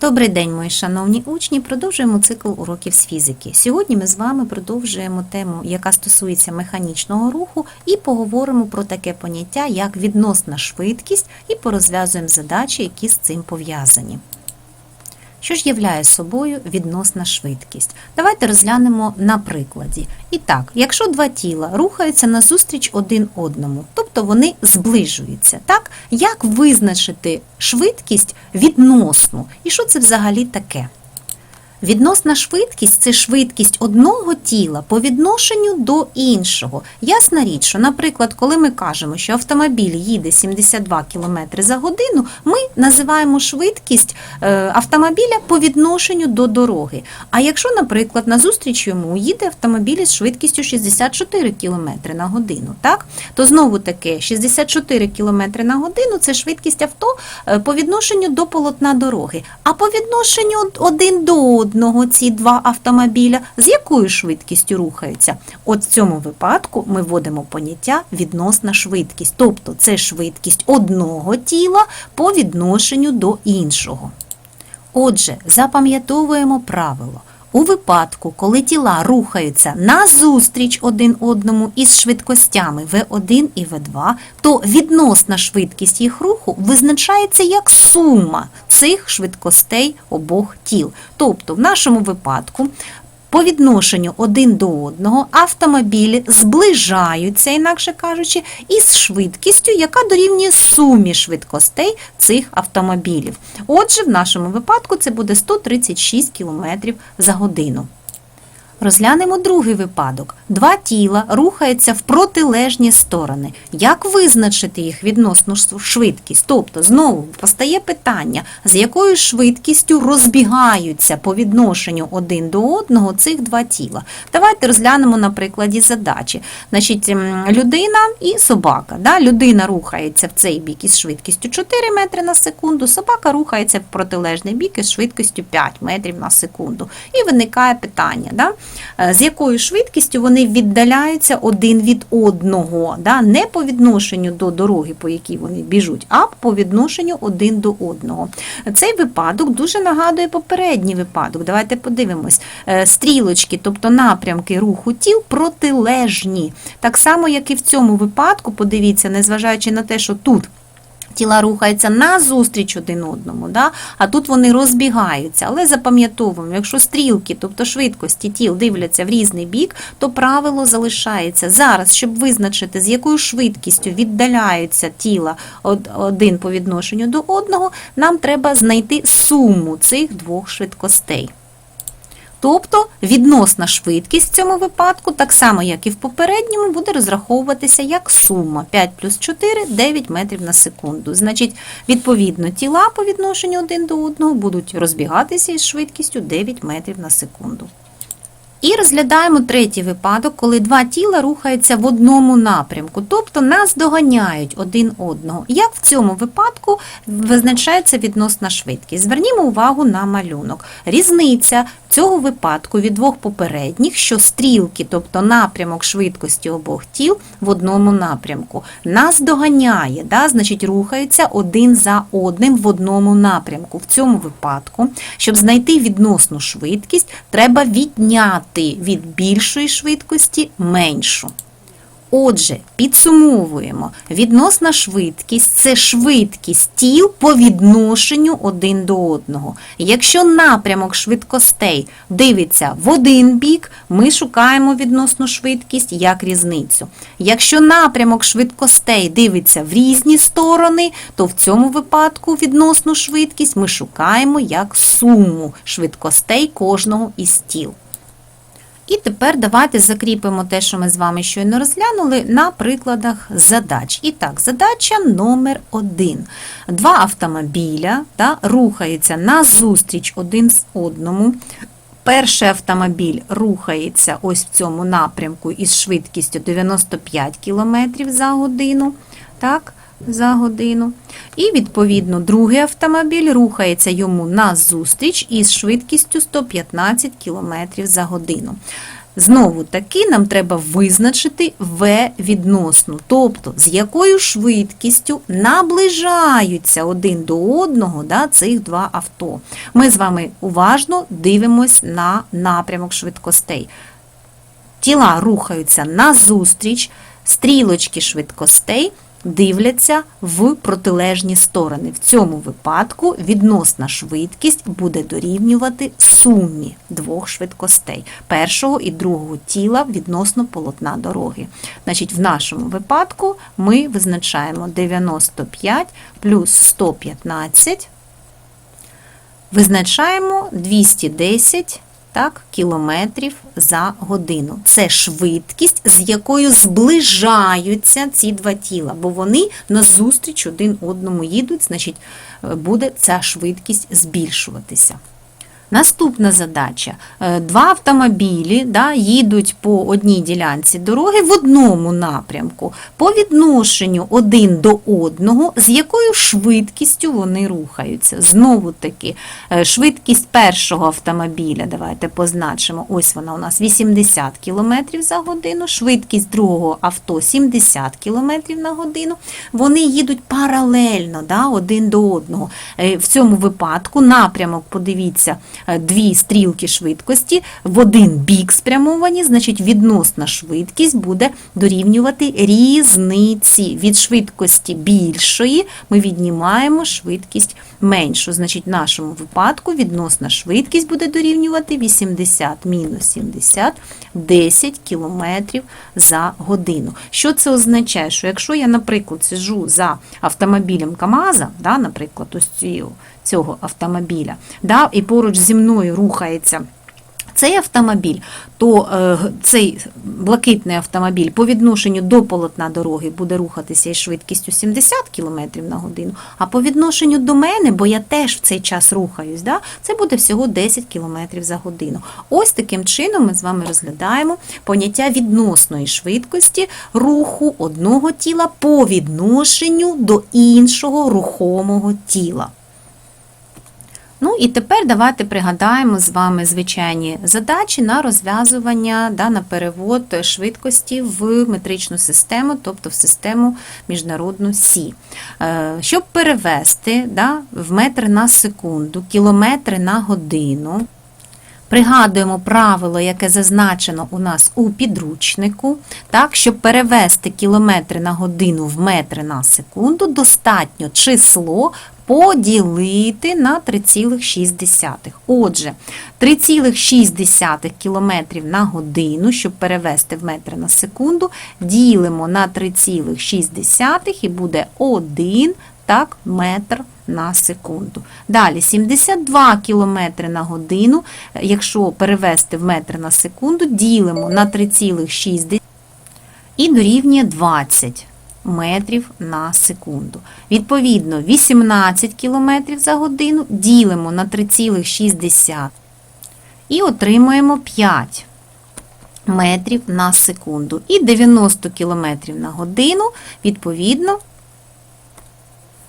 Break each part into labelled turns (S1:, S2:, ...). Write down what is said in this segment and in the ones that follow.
S1: Добрий день, мої шановні учні. Продовжуємо цикл уроків з фізики. Сьогодні ми з вами продовжуємо тему, яка стосується механічного руху, і поговоримо про таке поняття, як відносна швидкість, і порозв'язуємо задачі, які з цим пов'язані. Що ж являє собою відносна швидкість? Давайте розглянемо на прикладі. І так, якщо два тіла рухаються назустріч один одному, тобто вони зближуються, так? Як визначити швидкість відносну? І що це взагалі таке? Відносна швидкість це швидкість одного тіла по відношенню до іншого. Ясна річ, що, наприклад, коли ми кажемо, що автомобіль їде 72 км за годину, ми називаємо швидкість е, автомобіля по відношенню до дороги. А якщо, наприклад, назустріч йому їде автомобіль з швидкістю 64 км на годину, так? то знову таки 64 км на годину це швидкість авто е, по відношенню до полотна дороги. А по відношенню один до ці два автомобіля з якою швидкістю рухаються? От в цьому випадку ми вводимо поняття відносна швидкість, тобто це швидкість одного тіла по відношенню до іншого. Отже, запам'ятовуємо правило. У випадку, коли тіла рухаються назустріч один одному із швидкостями V1 і V2, то відносна швидкість їх руху визначається як сума цих швидкостей обох тіл. Тобто, в нашому випадку по відношенню один до одного автомобілі зближаються, інакше кажучи, із швидкістю, яка дорівнює сумі швидкостей цих автомобілів. Отже, в нашому випадку це буде 136 км за годину. Розглянемо другий випадок. Два тіла рухаються в протилежні сторони. Як визначити їх відносну швидкість? Тобто, знову постає питання, з якою швидкістю розбігаються по відношенню один до одного цих два тіла. Давайте розглянемо на прикладі задачі. Значить, людина і собака. Да? Людина рухається в цей бік із швидкістю 4 метри на секунду, собака рухається в протилежний бік із швидкістю 5 метрів на секунду. І виникає питання. Да? Е, з якою швидкістю вони віддаляються один від одного, да? не по відношенню до дороги, по якій вони біжуть, а по відношенню один до одного. Цей випадок дуже нагадує попередній випадок. Давайте подивимось. Е, Стрілочки, тобто напрямки руху тіл, протилежні. Так само, як і в цьому випадку, подивіться, незважаючи на те, що тут. Тіла рухаються назустріч один одному, да? а тут вони розбігаються. Але запам'ятовуємо, якщо стрілки, тобто швидкості тіл дивляться в різний бік, то правило залишається. Зараз, щоб визначити, з якою швидкістю віддаляються тіла один по відношенню до одного, нам треба знайти суму цих двох швидкостей. Тобто відносна швидкість в цьому випадку, так само як і в попередньому, буде розраховуватися як сума 5 плюс 4 – 9 метрів на секунду. Значить, відповідно, тіла по відношенню один до одного будуть розбігатися із швидкістю 9 метрів на секунду. І розглядаємо третій випадок, коли два тіла рухаються в одному напрямку, тобто нас доганяють один одного. Як в цьому випадку визначається відносна швидкість? Звернімо увагу на малюнок. Різниця цього випадку від двох попередніх, що стрілки, тобто напрямок швидкості обох тіл в одному напрямку, нас доганяє, да? значить рухаються один за одним в одному напрямку. В цьому випадку, щоб знайти відносну швидкість, треба відняти від більшої швидкості меншу. Отже, підсумовуємо, відносна швидкість це швидкість тіл по відношенню один до одного. Якщо напрямок швидкостей дивиться в один бік, ми шукаємо відносну швидкість як різницю. Якщо напрямок швидкостей дивиться в різні сторони, то в цьому випадку відносну швидкість ми шукаємо як суму швидкостей кожного із тіл. І тепер давайте закріпимо те, що ми з вами щойно розглянули, на прикладах задач. І так, задача номер один. Два автомобіля та, рухаються назустріч один з одному. Перший автомобіль рухається ось в цьому напрямку із швидкістю 95 км за годину. Так, за годину. І, відповідно, другий автомобіль рухається йому назустріч із швидкістю 115 км за годину. Знову таки нам треба визначити В відносну, тобто з якою швидкістю наближаються один до одного да, цих два авто. Ми з вами уважно дивимось на напрямок швидкостей. Тіла рухаються назустріч, стрілочки швидкостей дивляться в протилежні сторони. В цьому випадку відносна швидкість буде дорівнювати сумі двох швидкостей першого і другого тіла відносно полотна дороги. Значить, в нашому випадку ми визначаємо 95 плюс 115, визначаємо 210 так, кілометрів за годину. Це швидкість, з якою зближаються ці два тіла, бо вони назустріч один одному їдуть, значить, е, буде ця швидкість збільшуватися. Наступна задача. Е, Два автомобілі да, їдуть по одній ділянці дороги в одному напрямку, по відношенню один до одного, з якою швидкістю вони рухаються. Знову таки, е, швидкість першого автомобіля, давайте позначимо, ось вона у нас 80 км за годину, швидкість другого авто 70 км на годину. Вони їдуть паралельно да, один до одного. Е, В цьому випадку напрямок, подивіться, дві стрілки швидкості в один бік спрямовані, значить відносна швидкість буде дорівнювати різниці. Від швидкості більшої ми віднімаємо швидкість меншу. Значить, в нашому випадку відносна швидкість буде дорівнювати 80 мінус 70 10 км за годину. Що це означає? Що якщо я, наприклад, сиджу за автомобілем КАМАЗа, да, наприклад, ось цього, цього автомобіля, да, і поруч зі мною рухається. Цей автомобіль, то е, цей блакитний автомобіль по відношенню до полотна дороги буде рухатися із швидкістю 70 км на годину, а по відношенню до мене, бо я теж в цей час рухаюсь, да, це буде всього 10 км за годину. Ось таким чином ми з вами розглядаємо поняття відносної швидкості руху одного тіла по відношенню до іншого рухомого тіла. Ну і тепер давайте пригадаємо з вами звичайні задачі на розв'язування, да, на перевод швидкості в метричну систему, тобто в систему міжнародну Сі. Е, Щоб перевести да, в метри на секунду, кілометри на годину. Пригадуємо правило, яке зазначено у нас у підручнику. Так, щоб перевести кілометри на годину в метри на секунду, достатньо число поділити на 3,6. Отже, 3,6 км на годину, щоб перевести в метри на секунду, ділимо на 3,6 і буде 1 так, метр на секунду. Далі 72 км на годину, якщо перевести в метри на секунду, ділимо на 3,6 і дорівнює 20 метрів на секунду. Відповідно, 18 км за годину ділимо на 3,6 і отримуємо 5 метрів на секунду. І 90 км на годину, відповідно,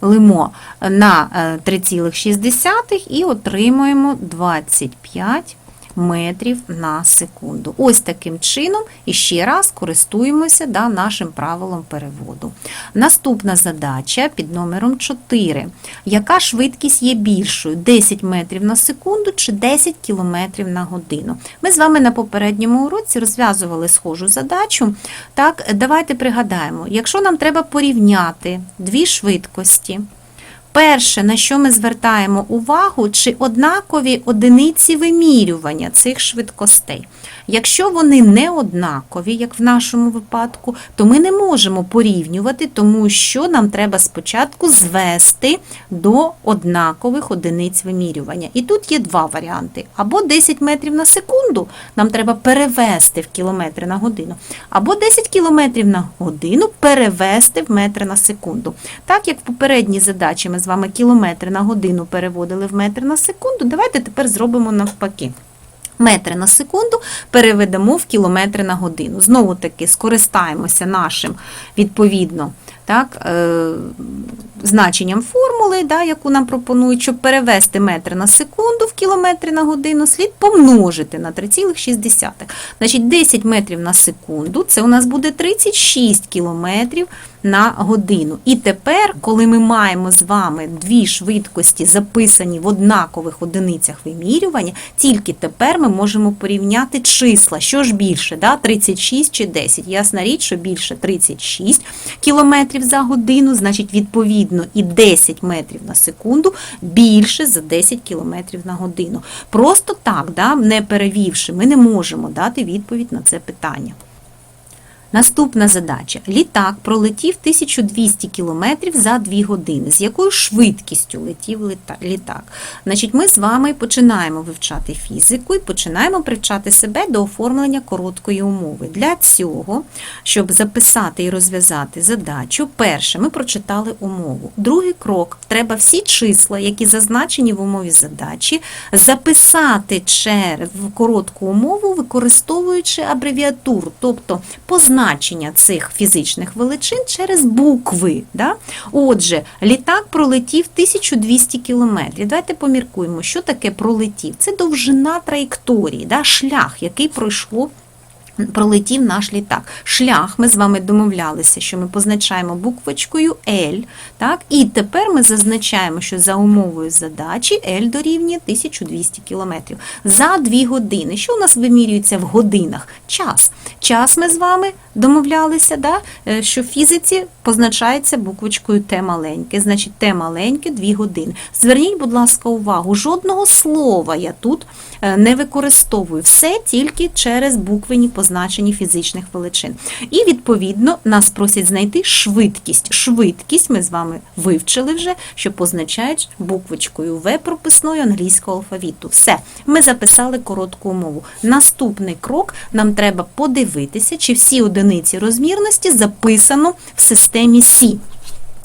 S1: лимо на 3,6 і отримуємо 25 метрів на секунду. Ось таким чином і ще раз користуємося да, нашим правилом переводу. Наступна задача під номером 4. Яка швидкість є більшою? 10 метрів на секунду чи 10 кілометрів на годину? Ми з вами на попередньому уроці розв'язували схожу задачу. Так, давайте пригадаємо, якщо нам треба порівняти дві швидкості, Перше, на що ми звертаємо увагу, чи однакові одиниці вимірювання цих швидкостей. Якщо вони не однакові, як в нашому випадку, то ми не можемо порівнювати, тому що нам треба спочатку звести до однакових одиниць вимірювання. І тут є два варіанти: або 10 метрів на секунду, нам треба перевести в кілометри на годину, або 10 кілометрів на годину перевести в метри на секунду. Так як в попередній задачі ми з вами кілометри на годину переводили в метри на секунду, давайте тепер зробимо навпаки. Метри на секунду переведемо в кілометри на годину. Знову таки скористаємося нашим, відповідно, так, е, значенням формули, да, яку нам пропонують, щоб перевести метри на секунду в кілометри на годину, слід помножити на 3,6. Значить, 10 метрів на секунду це у нас буде 36 кілометрів на годину. І тепер, коли ми маємо з вами дві швидкості, записані в однакових одиницях вимірювання, тільки тепер ми можемо порівняти числа. Що ж більше, да? 36 чи 10? Ясна річ, що більше 36 кілометрів за годину, значить, відповідно, і 10 метрів на секунду більше за 10 кілометрів на годину. Просто так, да, не перевівши, ми не можемо дати відповідь на це питання. Наступна задача. Літак пролетів 1200 км за 2 години. З якою швидкістю летів літак? Значить, ми з вами починаємо вивчати фізику і починаємо привчати себе до оформлення короткої умови. Для цього, щоб записати і розв'язати задачу, перше, ми прочитали умову. Другий крок треба всі числа, які зазначені в умові задачі, записати через коротку умову, використовуючи абревіатуру, тобто позначення цих фізичних величин через букви. Да? Отже, літак пролетів 1200 кілометрів. Давайте поміркуємо, що таке пролетів. Це довжина траєкторії, да? шлях, який пройшло. Пролетів наш літак. Шлях ми з вами домовлялися, що ми позначаємо буквочкою L. Так? І тепер ми зазначаємо, що за умовою задачі L дорівнює 1200 км. За 2 години. Що у нас вимірюється в годинах? Час. Час ми з вами домовлялися, да? е, що в фізиці позначається буквочкою Т маленьке. Значить, Т маленьке 2 години. Зверніть, будь ласка, увагу, жодного слова я тут не використовую. Все тільки через буквені позначені фізичних величин. І, відповідно, нас просять знайти швидкість. Швидкість ми з вами вивчили вже, що позначають буквочкою В прописною англійського алфавіту. Все, ми записали коротку умову. Наступний крок нам треба подивитися, чи всі одиниці розмірності записано в системі Сі.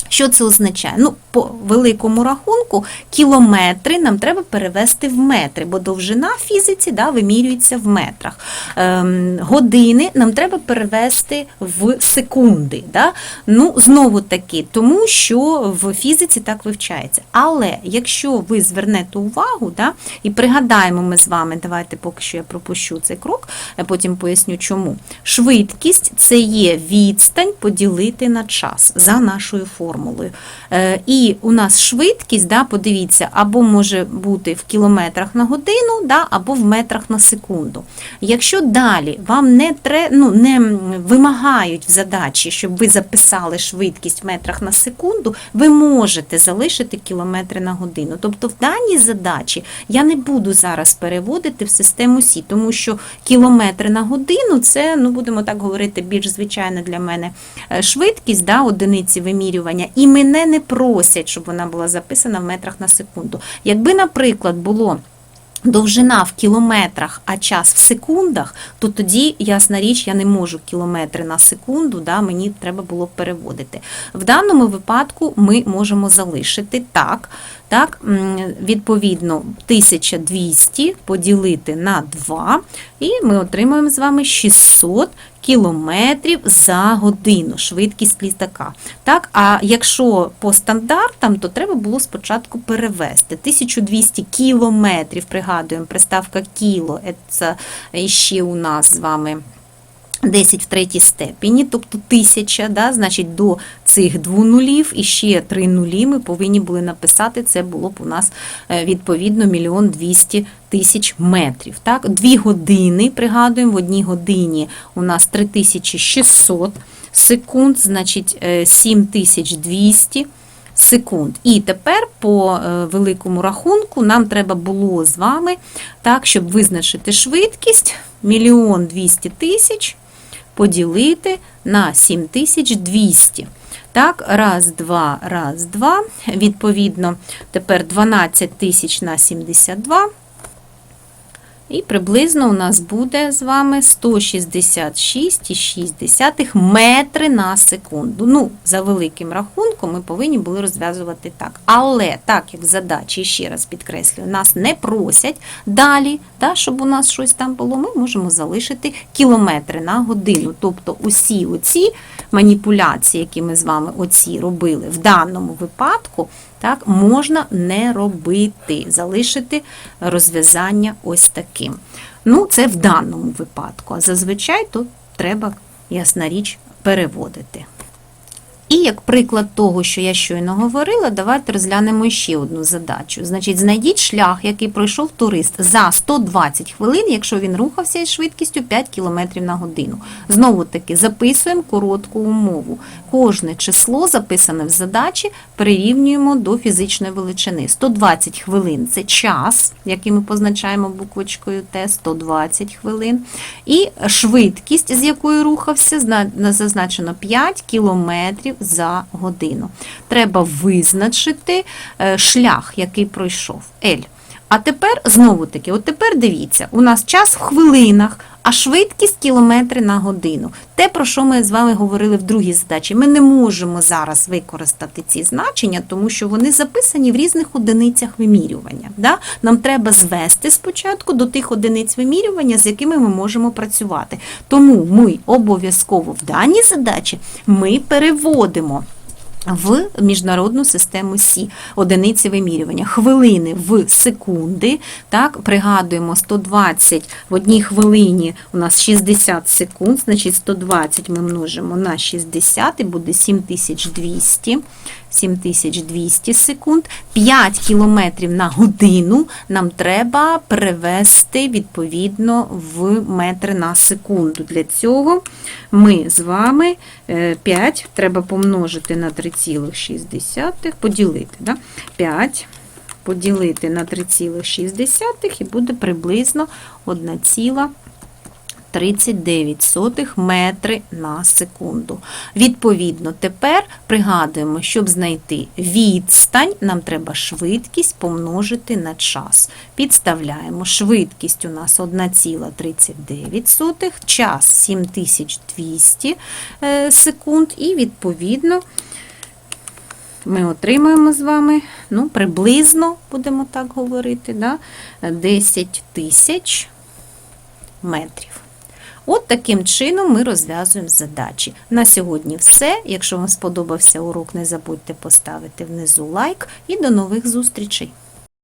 S1: Що це означає? Ну, по великому рахунку, кілометри нам треба перевести в метри, бо довжина в фізиці да, вимірюється в метрах. Ем, години нам треба перевести в секунди. Да? Ну, знову таки, тому що в фізиці так вивчається. Але якщо ви звернете увагу, да, і пригадаємо ми з вами, давайте поки що я пропущу цей крок, я потім поясню чому. Швидкість це є відстань поділити на час за нашою формулою. Е, І у нас швидкість, да, подивіться, або може бути в кілометрах на годину, да, або в метрах на секунду. Якщо далі вам не тре, ну, не вимагають в задачі, щоб ви записали швидкість в метрах на секунду, ви можете залишити кілометри на годину. Тобто в даній задачі я не буду зараз переводити в систему Сі, тому що кілометри на годину це, ну будемо так говорити, більш звичайна для мене е, швидкість, да, одиниці вимірювання, і мене не просять, щоб вона була записана в метрах на секунду. Якби, наприклад, було. Довжина в кілометрах, а час в секундах, то тоді, ясна річ, я не можу кілометри на секунду, да, мені треба було переводити. В даному випадку ми можемо залишити так, так, відповідно, 1200 поділити на 2, і ми отримуємо з вами 600 кілометрів за годину, швидкість літака. Так, а якщо по стандартам, то треба було спочатку перевести. 1200 кілометрів, пригадуємо, приставка кіло, це ще у нас з вами 10 в третій степені, тобто тисяча, да, значить до цих двох нулів і ще три нулі ми повинні були написати, це було б у нас е, відповідно мільйон двісті тисяч метрів. Так? Дві години, пригадуємо, в одній годині у нас 3600 секунд, значить е, 7200 секунд. І тепер по е, великому рахунку нам треба було з вами, так, щоб визначити швидкість, мільйон 200 тисяч поділити на 7200. Так, раз, два, раз, два. Відповідно, тепер 12 тисяч на 72. І приблизно у нас буде з вами 166,6 метри на секунду. Ну, за великим рахунком ми повинні були розв'язувати так. Але так як задачі, ще раз підкреслюю, нас не просять далі, да, щоб у нас щось там було, ми можемо залишити кілометри на годину. Тобто усі оці маніпуляції, які ми з вами оці робили в даному випадку, так, можна не робити, залишити розв'язання ось таким. Ну, це в даному випадку, а зазвичай тут треба, ясна річ, переводити. І як приклад того, що я щойно говорила, давайте розглянемо ще одну задачу. Значить, знайдіть шлях, який пройшов турист за 120 хвилин, якщо він рухався із швидкістю 5 км на годину. Знову таки записуємо коротку умову. Кожне число, записане в задачі, перерівнюємо до фізичної величини. 120 хвилин це час, який ми позначаємо буквочкою Т, 120 хвилин. І швидкість, з якою рухався, зазначено 5 кілометрів за годину. Треба визначити е, шлях, який пройшов. L. А тепер знову таки, от тепер дивіться, у нас час в хвилинах, а швидкість кілометри на годину. Те, про що ми з вами говорили в другій задачі. Ми не можемо зараз використати ці значення, тому що вони записані в різних одиницях вимірювання. Да? Нам треба звести спочатку до тих одиниць вимірювання, з якими ми можемо працювати. Тому ми обов'язково в даній задачі ми переводимо в міжнародну систему Сі. Одиниці вимірювання. Хвилини в секунди. Так, пригадуємо 120 в одній хвилині у нас 60 секунд, значить 120 ми множимо на 60 і буде 7200. 7200 секунд. 5 кілометрів на годину нам треба перевести відповідно в метри на секунду. Для цього ми з вами е, 5 треба помножити на 3,6, поділити. Да? 5 поділити на 3,6 і буде приблизно 1,39 метри на секунду. Відповідно, тепер пригадуємо, щоб знайти відстань, нам треба швидкість помножити на час. Підставляємо, швидкість у нас 1,39, час 7200 е, секунд, і відповідно ми отримаємо з вами, ну, приблизно, будемо так говорити, да, 10 тисяч метрів. От таким чином ми розв'язуємо задачі. На сьогодні все. Якщо вам сподобався урок, не забудьте поставити внизу лайк і до нових зустрічей!